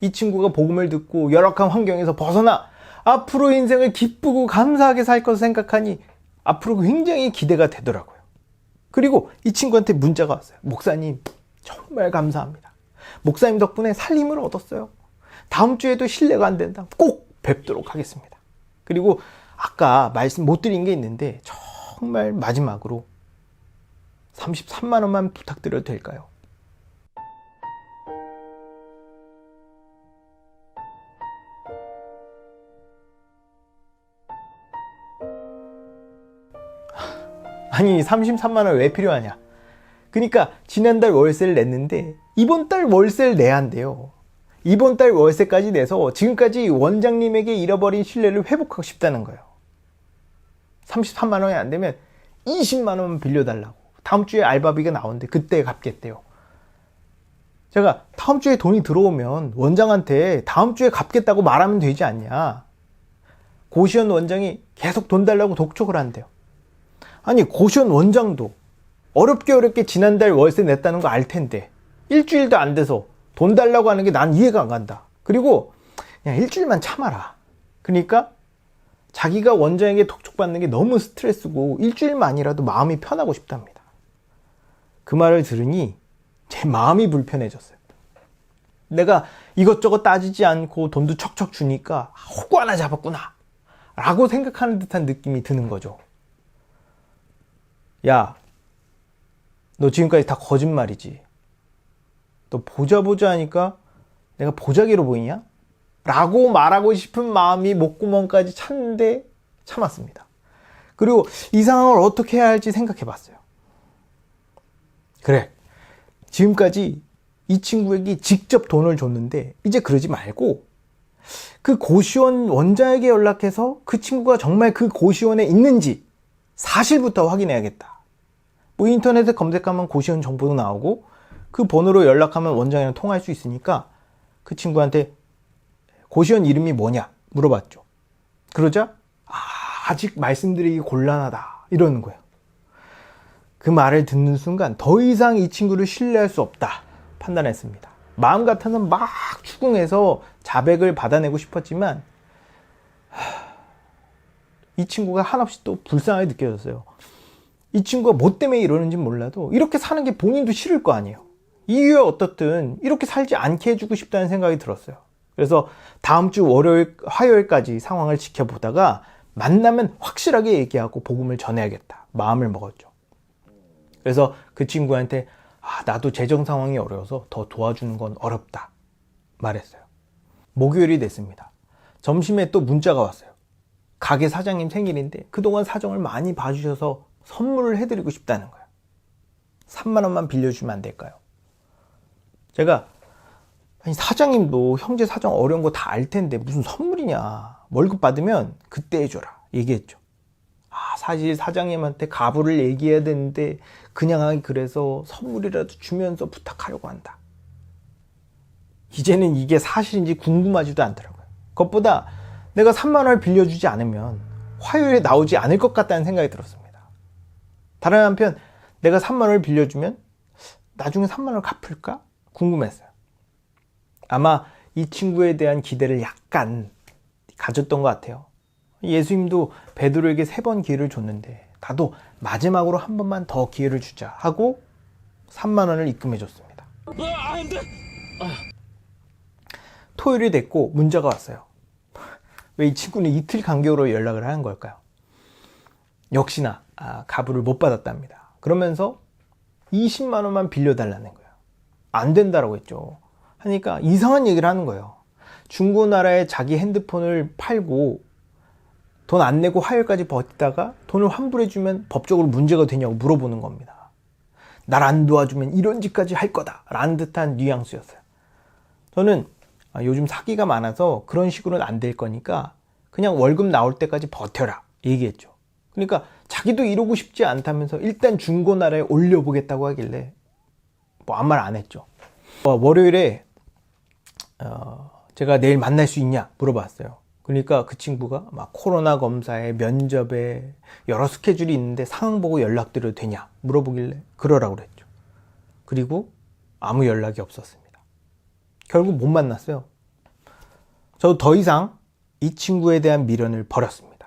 이 친구가 복음을 듣고 열악한 환경에서 벗어나 앞으로 인생을 기쁘고 감사하게 살 것을 생각하니 앞으로 굉장히 기대가 되더라고요. 그리고 이 친구한테 문자가 왔어요. 목사님, 정말 감사합니다. 목사님 덕분에 살림을 얻었어요. 다음 주에도 실례가 안 된다. 꼭 뵙도록 하겠습니다. 그리고 아까 말씀 못 드린 게 있는데 정말 마지막으로 33만 원만 부탁드려도 될까요? 아니 33만 원 왜 필요하냐? 그러니까 지난달 월세를 냈는데 이번 달 월세를 내야 한대요. 이번 달 월세까지 내서 지금까지 원장님에게 잃어버린 신뢰를 회복하고 싶다는 거예요. 33만 원이 안 되면 20만 원만 빌려달라고. 다음 주에 알바비가 나오는데 그때 갚겠대요. 제가 다음 주에 돈이 들어오면 원장한테 다음 주에 갚겠다고 말하면 되지 않냐. 고시원 원장이 계속 돈 달라고 독촉을 한대요. 아니 고시원 원장도 어렵게 어렵게 지난달 월세 냈다는 거 알 텐데 일주일도 안 돼서 돈 달라고 하는 게 난 이해가 안 간다. 그리고 그냥 일주일만 참아라. 그러니까 자기가 원장에게 독촉받는 게 너무 스트레스고 일주일만이라도 마음이 편하고 싶답니다. 그 말을 들으니 제 마음이 불편해졌어요. 내가 이것저것 따지지 않고 돈도 척척 주니까 호구 하나 잡았구나. 라고 생각하는 듯한 느낌이 드는 거죠. 야, 너 지금까지 다 거짓말이지. 너 보자 보자 하니까 내가 보자기로 보이냐? 라고 말하고 싶은 마음이 목구멍까지 찼는데 참았습니다. 그리고 이 상황을 어떻게 해야 할지 생각해 봤어요. 그래. 지금까지 이 친구에게 직접 돈을 줬는데 이제 그러지 말고 그 고시원 원장에게 연락해서 그 친구가 정말 그 고시원에 있는지 사실부터 확인해야겠다. 뭐 인터넷에 검색하면 고시원 정보도 나오고 그 번호로 연락하면 원장이랑 통화할 수 있으니까 그 친구한테 고시원 이름이 뭐냐 물어봤죠. 그러자 아, 아직 말씀드리기 곤란하다 이러는 거예요. 그 말을 듣는 순간 더 이상 이 친구를 신뢰할 수 없다 판단했습니다. 마음 같아서는 막 추궁해서 자백을 받아내고 싶었지만 하, 이 친구가 한없이 또 불쌍하게 느껴졌어요. 이 친구가 뭐 때문에 이러는지 몰라도 이렇게 사는 게 본인도 싫을 거 아니에요. 이유야 어떻든 이렇게 살지 않게 해주고 싶다는 생각이 들었어요. 그래서 다음 주 월요일, 화요일까지 상황을 지켜보다가 만나면 확실하게 얘기하고 복음을 전해야겠다. 마음을 먹었죠. 그래서 그 친구한테 아, 나도 재정 상황이 어려워서 더 도와주는 건 어렵다. 말했어요. 목요일이 됐습니다. 점심에 또 문자가 왔어요. 가게 사장님 생일인데 그동안 사정을 많이 봐주셔서 선물을 해드리고 싶다는 거예요. 3만 원만 빌려주면 안 될까요? 제가 아니 사장님도 형제 사정 어려운 거 다 알 텐데 무슨 선물이냐 월급 받으면 그때 해줘라 얘기했죠. 아 사실 사장님한테 가부를 얘기해야 되는데 그냥 하기 그래서 선물이라도 주면서 부탁하려고 한다. 이제는 이게 사실인지 궁금하지도 않더라고요. 그것보다 내가 3만 원을 빌려주지 않으면 화요일에 나오지 않을 것 같다는 생각이 들었습니다. 다른 한편 내가 3만 원을 빌려주면 나중에 3만 원을 갚을까? 궁금했어요. 아마 이 친구에 대한 기대를 약간 가졌던 것 같아요. 예수님도 베드로에게 세 번 기회를 줬는데 나도 마지막으로 한 번만 더 기회를 주자 하고 3만 원을 입금해 줬습니다. 토요일이 됐고 문자가 왔어요. 왜 이 친구는 이틀 간격으로 연락을 하는 걸까요? 역시나 아, 가부를 못 받았답니다. 그러면서 20만 원만 빌려달라는 거예요. 안 된다라고 했죠. 하니까 이상한 얘기를 하는 거예요. 중고나라에 자기 핸드폰을 팔고 돈 안 내고 화요일까지 버티다가 돈을 환불해주면 법적으로 문제가 되냐고 물어보는 겁니다. 날 안 도와주면 이런 짓까지 할 거다. 라는 듯한 뉘앙스였어요. 저는 아, 요즘 사기가 많아서 그런 식으로는 안 될 거니까 그냥 월급 나올 때까지 버텨라. 얘기했죠. 그러니까 자기도 이러고 싶지 않다면서 일단 중고나라에 올려보겠다고 하길래 뭐 아무 말 안 했죠. 어, 월요일에 어, 제가 내일 만날 수 있냐 물어봤어요. 그러니까 그 친구가 막 코로나 검사에 면접에 여러 스케줄이 있는데 상황 보고 연락드려도 되냐 물어보길래 그러라고 그랬죠. 그리고 아무 연락이 없었습니다. 결국 못 만났어요. 저도 더 이상 이 친구에 대한 미련을 버렸습니다.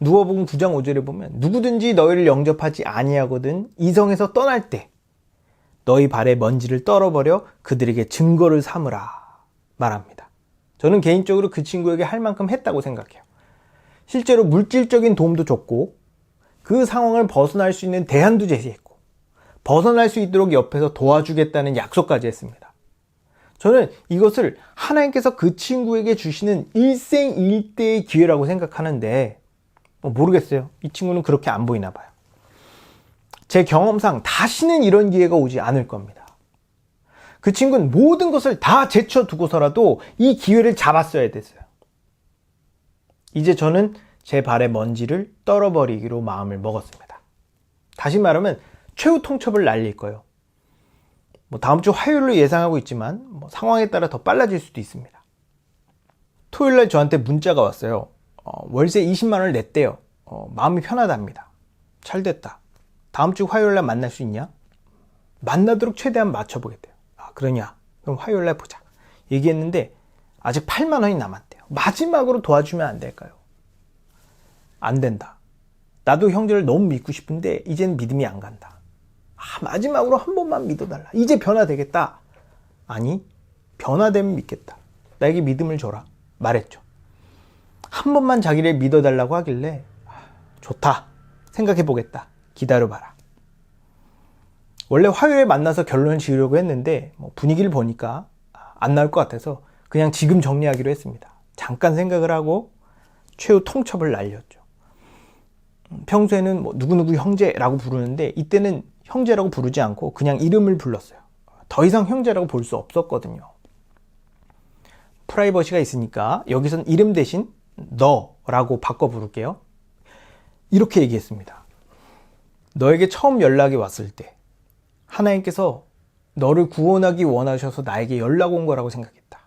누워본 9장 5절에 보면 누구든지 너희를 영접하지 아니하거든 이성에서 떠날 때 너희 발에 먼지를 떨어버려 그들에게 증거를 삼으라 말합니다. 저는 개인적으로 그 친구에게 할 만큼 했다고 생각해요. 실제로 물질적인 도움도 줬고 그 상황을 벗어날 수 있는 대안도 제시했고 벗어날 수 있도록 옆에서 도와주겠다는 약속까지 했습니다. 저는 이것을 하나님께서 그 친구에게 주시는 일생일대의 기회라고 생각하는데 뭐 모르겠어요. 이 친구는 그렇게 안 보이나 봐요. 제 경험상 다시는 이런 기회가 오지 않을 겁니다. 그 친구는 모든 것을 다 제쳐두고서라도 이 기회를 잡았어야 됐어요. 이제 저는 제 발에 먼지를 떨어버리기로 마음을 먹었습니다. 다시 말하면 최후 통첩을 날릴 거예요. 뭐 다음 주 화요일로 예상하고 있지만 뭐 상황에 따라 더 빨라질 수도 있습니다. 토요일 날 저한테 문자가 왔어요. 어, 월세 20만 원을 냈대요. 어, 마음이 편하답니다. 잘 됐다. 다음 주 화요일 날 만날 수 있냐? 만나도록 최대한 맞춰보겠대요. 아, 그러냐? 그럼 화요일 날 보자. 얘기했는데 아직 8만 원이 남았대요. 마지막으로 도와주면 안 될까요? 안 된다. 나도 형제를 너무 믿고 싶은데 이젠 믿음이 안 간다. 아, 마지막으로 한 번만 믿어달라. 이제 변화되겠다. 아니, 변화되면 믿겠다. 나에게 믿음을 줘라. 말했죠. 한 번만 자기를 믿어달라고 하길래, 아, 좋다. 생각해보겠다. 기다려봐라. 원래 화요일에 만나서 결론을 지으려고 했는데, 뭐 분위기를 보니까 안 나올 것 같아서 그냥 지금 정리하기로 했습니다. 잠깐 생각을 하고 최후 통첩을 날렸죠. 평소에는 뭐 누구누구 형제라고 부르는데 이때는 형제라고 부르지 않고 그냥 이름을 불렀어요. 더 이상 형제라고 볼 수 없었거든요. 프라이버시가 있으니까 여기선 이름 대신 너라고 바꿔 부를게요. 이렇게 얘기했습니다. 너에게 처음 연락이 왔을 때 하나님께서 너를 구원하기 원하셔서 나에게 연락 온 거라고 생각했다.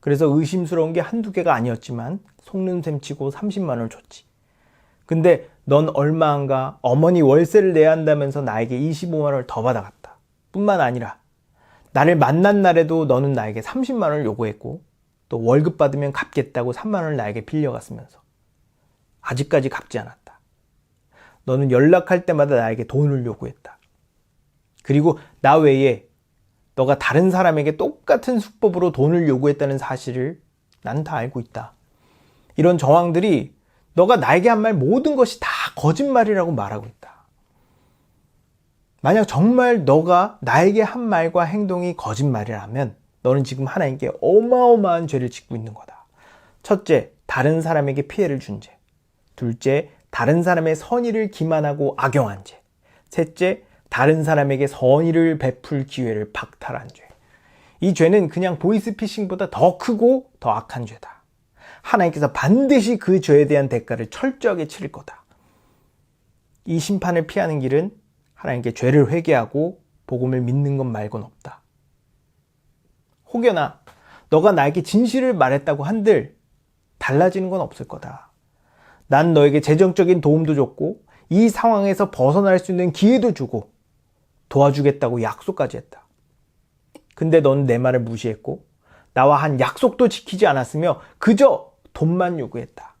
그래서 의심스러운 게 한두 개가 아니었지만 속는 셈 치고 30만 원을 줬지. 근데 넌 얼마 안가 어머니 월세를 내야 한다면서 나에게 25만 원을 더 받아갔다. 뿐만 아니라 나를 만난 날에도 너는 나에게 30만 원을 요구했고 또 월급 받으면 갚겠다고 3만 원을 나에게 빌려갔으면서 아직까지 갚지 않았다. 너는 연락할 때마다 나에게 돈을 요구했다. 그리고 나 외에 너가 다른 사람에게 똑같은 수법으로 돈을 요구했다는 사실을 난 다 알고 있다. 이런 정황들이 너가 나에게 한 말 모든 것이 다 거짓말이라고 말하고 있다. 만약 정말 너가 나에게 한 말과 행동이 거짓말이라면 너는 지금 하나님께 어마어마한 죄를 짓고 있는 거다. 첫째, 다른 사람에게 피해를 준 죄. 둘째, 다른 사람의 선의를 기만하고 악용한 죄. 셋째, 다른 사람에게 선의를 베풀 기회를 박탈한 죄. 이 죄는 그냥 보이스피싱보다 더 크고 더 악한 죄다. 하나님께서 반드시 그 죄에 대한 대가를 철저하게 치를 거다. 이 심판을 피하는 길은 하나님께 죄를 회개하고 복음을 믿는 것 말곤 없다. 혹여나 너가 나에게 진실을 말했다고 한들 달라지는 건 없을 거다. 난 너에게 재정적인 도움도 줬고 이 상황에서 벗어날 수 있는 기회도 주고 도와주겠다고 약속까지 했다. 근데 넌 내 말을 무시했고 나와 한 약속도 지키지 않았으며 그저 돈만 요구했다.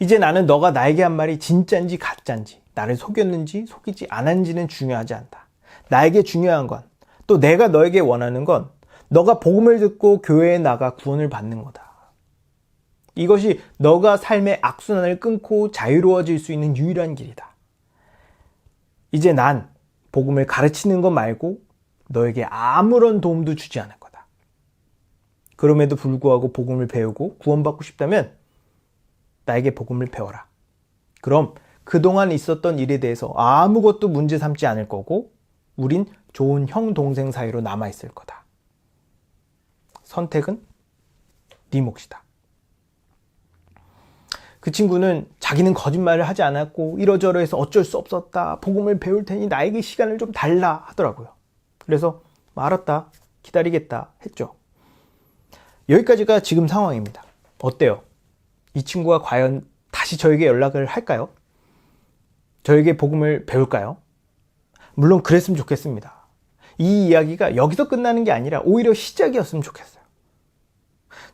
이제 나는 너가 나에게 한 말이 진짠지 가짠지 나를 속였는지 속이지 않았는지는 중요하지 않다. 나에게 중요한 건 또 내가 너에게 원하는 건 너가 복음을 듣고 교회에 나가 구원을 받는 거다. 이것이 너가 삶의 악순환을 끊고 자유로워질 수 있는 유일한 길이다. 이제 난 복음을 가르치는 것 말고 너에게 아무런 도움도 주지 않을. 그럼에도 불구하고 복음을 배우고 구원받고 싶다면 나에게 복음을 배워라. 그럼 그동안 있었던 일에 대해서 아무것도 문제 삼지 않을 거고 우린 좋은 형 동생 사이로 남아 있을 거다. 선택은 네 몫이다. 그 친구는 자기는 거짓말을 하지 않았고 이러저러해서 어쩔 수 없었다. 복음을 배울 테니 나에게 시간을 좀 달라 하더라고요. 그래서 알았다. 기다리겠다 했죠. 여기까지가 지금 상황입니다. 어때요? 이 친구가 과연 다시 저에게 연락을 할까요? 저에게 복음을 배울까요? 물론 그랬으면 좋겠습니다. 이 이야기가 여기서 끝나는 게 아니라 오히려 시작이었으면 좋겠어요.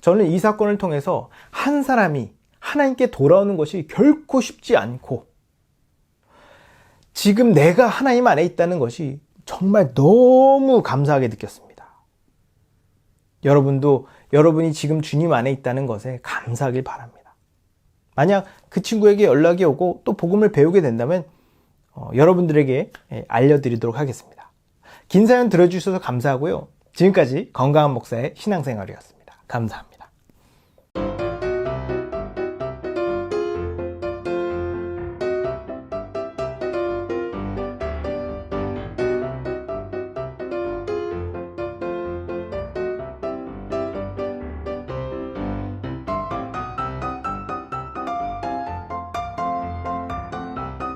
저는 이 사건을 통해서 한 사람이 하나님께 돌아오는 것이 결코 쉽지 않고 지금 내가 하나님 안에 있다는 것이 정말 너무 감사하게 느꼈습니다. 여러분도 여러분이 지금 주님 안에 있다는 것에 감사하길 바랍니다. 만약 그 친구에게 연락이 오고 또 복음을 배우게 된다면 어, 여러분들에게 예, 알려드리도록 하겠습니다. 긴 사연 들어주셔서 감사하고요. 지금까지 건강한 목사의 신앙생활이었습니다. 감사합니다.